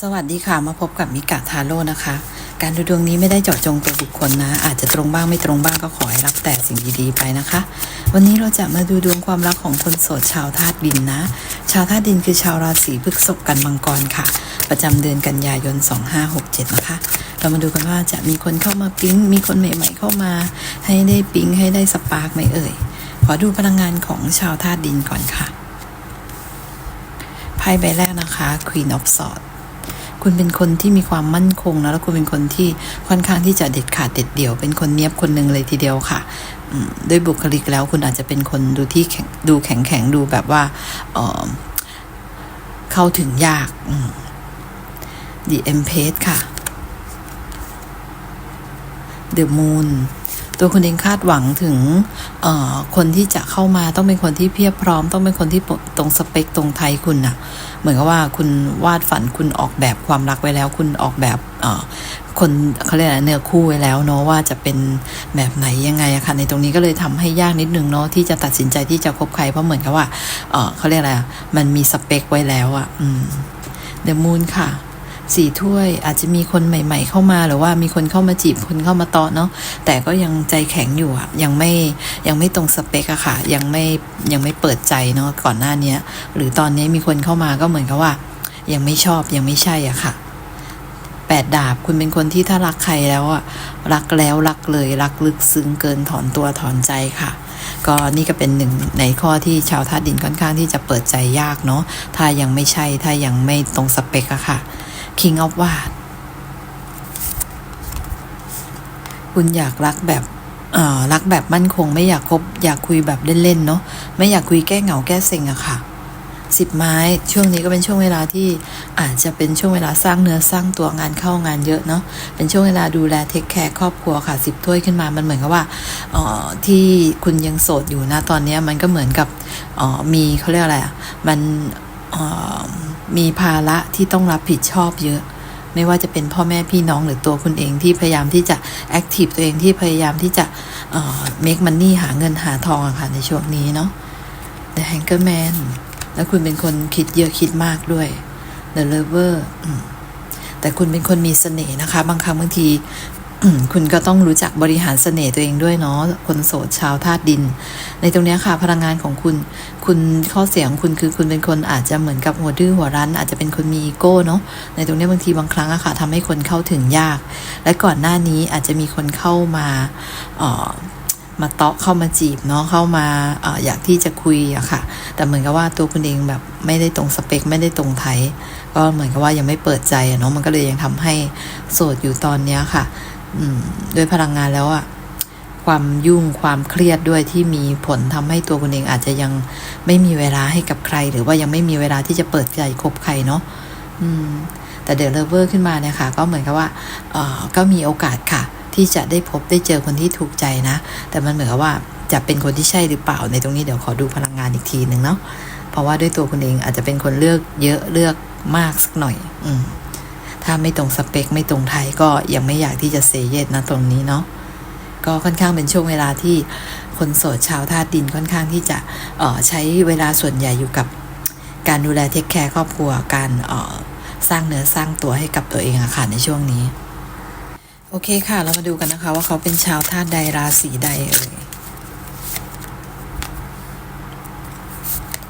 สวัสดีค่ะมาพบกับมิกะทาโร่นะคะ การดูดวงนี้ไม่ได้เจาะจงตัวบุคคลนะ อาจจะตรงบ้างไม่ตรงบ้างก็ขอให้รับแต่สิ่งดีๆไปนะคะ วันนี้เราจะมาดูดวงความรักของคนโสดชาวธาตุดินนะ ชาวธาตุดินคือชาวราศีพฤษภกันมังกรค่ะ ประจำเดือนกันยายน 2567 นะคะ เรามาดูกันว่าจะมีคนเข้ามาปิ๊งมีคนใหม่ ๆ เข้ามา ให้ได้ปิ๊งให้ได้สปาร์กไหมเอ่ยขอดูพลังงานของชาวธาตุดินก่อนค่ะไพ่ใบแรกนะคะ Queen of Swords คุณเป็นคนที่มีความมั่นคงนะแล้วคุณเป็นคนที่ค่อนข้างที่จะเด็ดขาดเด็ดเดี่ยว เป็นคนเนียบคนหนึ่งเลยทีเดียวค่ะด้วยบุคลิกแล้วคุณอาจจะเป็นคนดูที่แข็งดูแข็งแข็งดูแบบว่าเเข้าถึงยากอืม The Empress ค่ะ The Moon ตัวคุณเองคาดหวังถึงคนที่จะเข้ามาต้องเป็นคนที่เพียบพร้อม ต้องเป็นคนที่ตรงสเปคตรงไทยคุณน่ะ เหมือนกับว่าคุณวาดฝันคุณออกแบบความรักไว้แล้ว คุณออกแบบคนเขาเรียกอะไรเนื้อคู่ไว้แล้วเนาะว่าจะเป็นแบบไหนยังไงอะค่ะในตรงนี้ก็เลยทำให้ยากนิดนึงเนาะที่จะตัดสินใจที่จะคบใครเพราะเหมือนกับว่าเขาเรียกอะไรมันมีสเปคไว้แล้วอะเดอะมูนค่ะ สี่ถ้วยอาจจะมีคนใหม่ ๆ เข้ามาหรือว่ามีคนเข้ามาจีบคนเข้ามาต่อเนาะแต่ก็ยังใจแข็งอยู่อะยังไม่ยังไม่ตรงสเปคอะค่ะ ยังไม่ยังไม่เปิดใจเนาะก่อนหน้าเนี้ยหรือตอนนี้มีคนเข้ามาก็เหมือนกับว่า ยังไม่ชอบยังไม่ใช่อะค่ะแปดดาบคุณเป็นคนที่ถ้ารักใครแล้วอะรักแล้วรักเลยรักลึกซึ้งเกินถอนตัวถอนใจค่ะ ก็นี่ก็เป็นหนึ่งในข้อที่ชาวธาตุดินค่อนข้างที่จะเปิดใจยากเนาะถ้ายังไม่ใช่ถ้ายังไม่ตรงสเปคอะค่ะ King of w a d คุณอยากรักแบบรักแบบมั่นคง ไม่อยากคบอยากคุยแบบเล่นๆเนาะไม่อยากคุยแก้เหงาแก้เซ็งอะค่ะสิบไม้ช่วงนี้ก็เป็นช่วงเวลาที่อาจจะเป็นช่วงเวลาสร้างเนื้อสร้างตัวงานเข้างานเยอะเนาะเป็นช่วงเวลาดูแลเทคแคร์ครอบครัวค่ะสิบถ้วยขึ้นมามันเหมือนกับว่าออที่คุณยังโสดอยู่นะตอนนี้มันก็เหมือนกับออมีเขาเรียกอะไรอะมันออ มีภาระที่ต้องรับผิดชอบเยอะ ไม่ว่าจะเป็นพ่อแม่พี่น้องหรือตัวคุณเองที่พยายามที่จะแอคทีฟตัวเองที่พยายามที่จะเอ่อ make money หาเงินหาทองอะค่ะในช่วงนี้เนาะ The Hanger Man แล้วคุณเป็นคนคิดเยอะคิดมากด้วย The Lover อืมแต่คุณเป็นคนมีเสน่ห์นะคะ บางครั้งบางที คุณก็ต้องรู้จักบริหารเสน่ห์ตัวเองด้วยเนาะคนโสดชาวธาตุดิน ในตรงนี้ค่ะพลังงานของคุณ คุณข้อเสียของคุณคือคุณเป็นคนอาจจะเหมือนกับหัวดื้อหัวรั้น อาจจะเป็นคนมีอีโก้เนาะในตรงนี้บางทีบางครั้งอะค่ะทำให้คนเข้าถึงยาก และก่อนหน้านี้อาจจะมีคนเข้ามาเอ่อมาเตาะเข้ามาจีบเนาะเข้ามาอออยากที่จะคุยอะค่ะ แต่เหมือนกับว่าตัวคุณเองแบบไม่ได้ตรงสเปค ไม่ได้ตรงไทยก็เหมือนกับว่ายังไม่เปิดใจเนาะมันก็เลยยังทำให้โสดอยู่ตอนเนี้ยค่ะ ด้วยพลังงานแล้วอะความยุ่งความเครียดด้วยที่มีผลทำให้ตัวคุณเองอาจจะยังไม่มีเวลาให้กับใคร หรือว่ายังไม่มีเวลาที่จะเปิดใจคบใครเนาะแต่เด e เลเวอร์ขึ้นมาเนี่ยค่ะ ก็เหมือนกับว่าเออก็มีโอกาสค่ะ ที่จะได้พบได้เจอคนที่ถูกใจนะ แต่มันเหมือนกับว่าจะเป็นคนที่ใช่หรือเปล่าในตรงนี้เดี๋ยวขอดูพลังงานอีกทีหนึ่งเนาะเพราะว่าด้วยตัวคุณเองอาจจะเป็นคนเลือกเยอะเลือกมากสักหน่อย อืม ถ้าไม่ตรงสเปคไม่ตรงไทยก็ยังไม่อยากที่จะเซเยสนะตรงนี้เนาะก็ค่อนข้างเป็นช่วงเวลาที่คนโสดชาวธาตุดินค่อนข้างที่จะออใช้เวลาส่วนใหญ่อยู่กับการดูแลเทคแคร์ครอบครัวการออสร้างเนื้อสร้างตัวให้กับตัวเองอะค่ะในช่วงนี้ โอเคค่ะ เรามาดูกันนะคะว่าเขาเป็นชาวธาตุใดราศีใดเอ่ย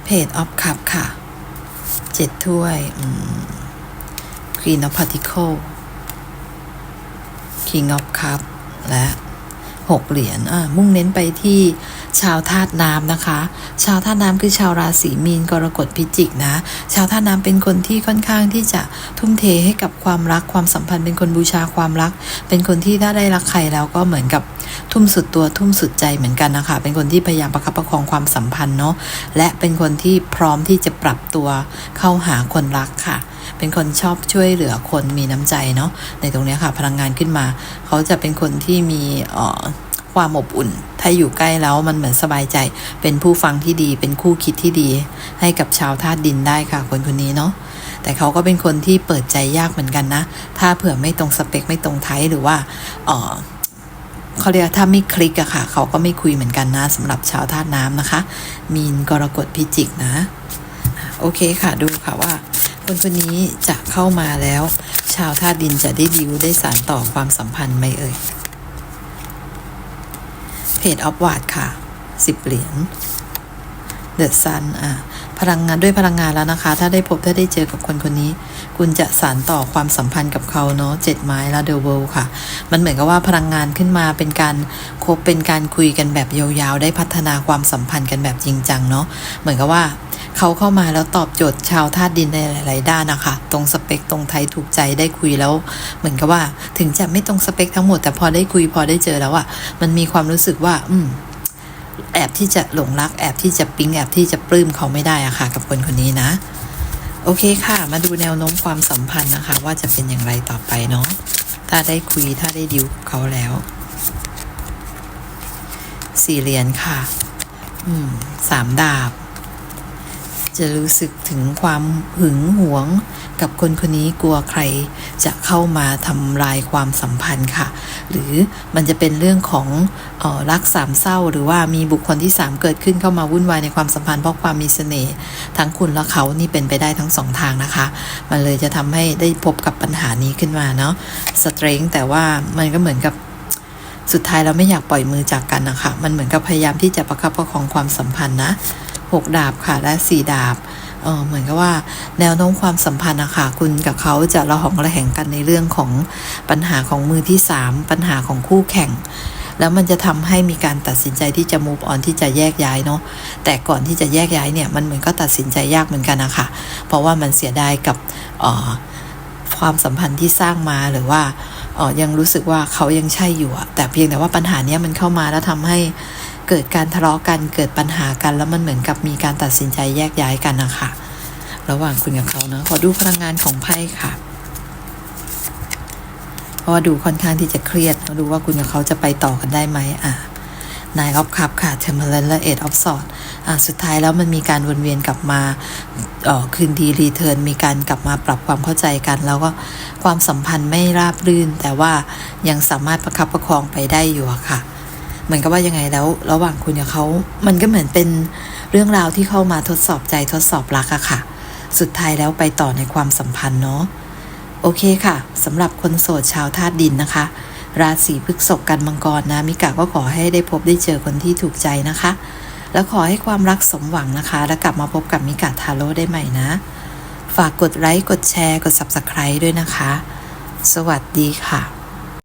เพจออฟคัพค่ะเจ็ดถ้วย อืม Queen of Particle King of Cup และหกเหรียญอะมุ่งเน้นไปที่ชาวธาตุน้ำนะคะ ชาวธาตุน้ำคือชาวราศีมีนกรกฎพิจิกนะ ชาวธาตุน้ำเป็นคนที่ค่อนข้างที่จะทุ่มเทให้กับความรักความสัมพันธ์เป็นคนบูชาความรัก เป็นคนที่ถ้าได้รักใครแล้วก็เหมือนกับทุ่มสุดตัวทุ่มสุดใจเหมือนกันนะคะ เป็นคนที่พยายามประคับประคองความสัมพันธ์เนาะและเป็นคนที่พร้อมที่จะปรับตัวเข้าหาคนรักค่ะ เป็นคนชอบช่วยเหลือคนมีน้ำใจเนาะในตรงนี้ค่ะ พลังงานขึ้นมา เขาจะเป็นคนที่มีความอบอุ่น ถ้าอยู่ใกล้แล้วมันเหมือนสบายใจ เป็นผู้ฟังที่ดี เป็นคู่คิดที่ดี ให้กับชาวธาตุดินได้ค่ะ คนคนนี้เนาะแต่เขาก็เป็นคนที่เปิดใจยากเหมือนกันนะ ถ้าเผื่อไม่ตรงสเปคไม่ตรงไทยหรือว่าเออเขาเรียกถ้าไม่คลิกอะค่ะ เขาก็ไม่คุยเหมือนกันนะสำหรับชาวธาตุน้ำนะคะ มีนกรกฎพิจิกนะ โอเคค่ะดูค่ะว่า คนคนนี้จะเข้ามาแล้ว ชาวธาตุดินจะได้ดิวได้สารต่อความสัมพันธ์ไหมเอ่ยเพจออฟวาดค่ะสิบเหรียญเดอะซันอะพลังงานด้วยพลังงานแล้วนะคะ ถ้าได้พบถ้าได้เจอกับคนคนนี้ คุณจะสารต่อความสัมพันธ์กับเขาเนาะเจ็ดไม้แล้วเดอะเวิลค่ะ มันเหมือนกับว่าพลังงานขึ้นมาเป็นการคบเป็นการคุยกันแบบยาวๆ ได้พัฒนาความสัมพันธ์กันแบบจริงจังเนาะเหมือนกับว่า เขาเข้ามาแล้วตอบโจทย์ชาวธาตุดินในหลาย ๆ ด้านนะคะ ตรงสเปคตรงไทยถูกใจได้คุยแล้ว เหมือนกับว่า ถึงจะไม่ตรงสเปคทั้งหมดแต่พอได้คุยพอได้เจอแล้วอะมันมีความรู้สึกว่า อืมแอบที่จะหลงรักแอบที่จะปิ๊งแอบที่จะปลื้มเขาไม่ได้อะค่ะ กับคนคนนี้นะ โอเคค่ะ มาดูแนวโน้มความสัมพันธ์นะคะ ว่าจะเป็นอย่างไรต่อไปเนาะถ้าได้คุยถ้าได้ดิวเขาแล้ว สี่เหรียญค่ะ อืมสามดาบ จะรู้สึกถึงความหึงหวง กับคนคนนี้กลัวใคร จะเข้ามาทำลายความสัมพันธ์ค่ะ หรือมันจะเป็นเรื่องของออรักสามเศร้า หรือว่ามีบุคคลที่สามเกิดขึ้นเข้ามาวุ่นวายในความสัมพันธ์เพราะความมีเสน่ห์ทั้งคุณและเขานี่เป็นไปได้ทั้งสองทางนะคะ มันเลยจะทำให้ได้พบกับปัญหานี้ขึ้นมาเนาะสเตรงแต่ว่ามันก็เหมือนกับสุดท้ายเราไม่อยากปล่อยมือจากกันนะคะ มันเหมือนกับพยายามที่จะประคับประคองความสัมพันธ์นะ หกดาบค่ะ และสี่ดาบเออเหมือนกับว่าแนวโน้มความสัมพันธ์นะคะคุณกับเขาจะระหองระแหงกันในเรื่องของปัญหาของมือที่สามปัญหาของคู่แข่ง แล้วมันจะทำให้มีการตัดสินใจที่จะ move on ที่จะแยกย้ายเนาะแต่ก่อนที่จะแยกย้ายเนี่ยมันเหมือนก็ตัดสินใจยากเหมือนกันนะคะเพราะว่ามันเสียดายกับออความสัมพันธ์ที่สร้างมาหรือว่าออยังรู้สึกว่าเขายังใช่อยู่แต่เพียงแต่ว่าปัญหาเนี้ยมันเข้ามาแล้วทำให้ เกิดการทะเลาะกันเกิดปัญหากันแล้วมันเหมือนกับมีการตัดสินใจแยกย้ายกันนะคะระหว่างคุณกับเขาเนาะขอดูพลังงานของไพ่ค่ะ เพราะว่าดูค่อนข้างที่จะเครียดดูว่าคุณกับเขาจะไปต่อกันได้ไหมอะนายออฟคัพค่ะเทมเพลนและเอ็ดออฟสอดอะสุดท้ายแล้วมันมีการวนเวียนกลับมาออคืนดีรีเทิร์นมีการกลับมาปรับความเข้าใจกัน แล้วก็ความสัมพันธ์ไม่ราบรื่น แต่ว่ายังสามารถประคับประคองไปได้อยู่ค่ะ เหมือนกับว่ายังไงแล้ว ระหว่างคุณกับเขา มันก็เหมือนเป็นเรื่องราวที่เข้ามาทดสอบใจทดสอบรักอะค่ะ สุดท้ายแล้วไปต่อในความสัมพันธ์เนาะโอเคค่ะสำหรับคนโสดชาวธาตุดินนะคะ ราศีพฤษภกันมังกรนะ มิกาก็ขอให้ได้พบได้เจอคนที่ถูกใจนะคะ แล้วขอให้ความรักสมหวังนะคะ แล้วกลับมาพบกับมิกาทาโร่ได้ใหม่นะ ฝากกดไลค์กดแชร์กด Subscribe ด้วยนะคะ สวัสดีค่ะ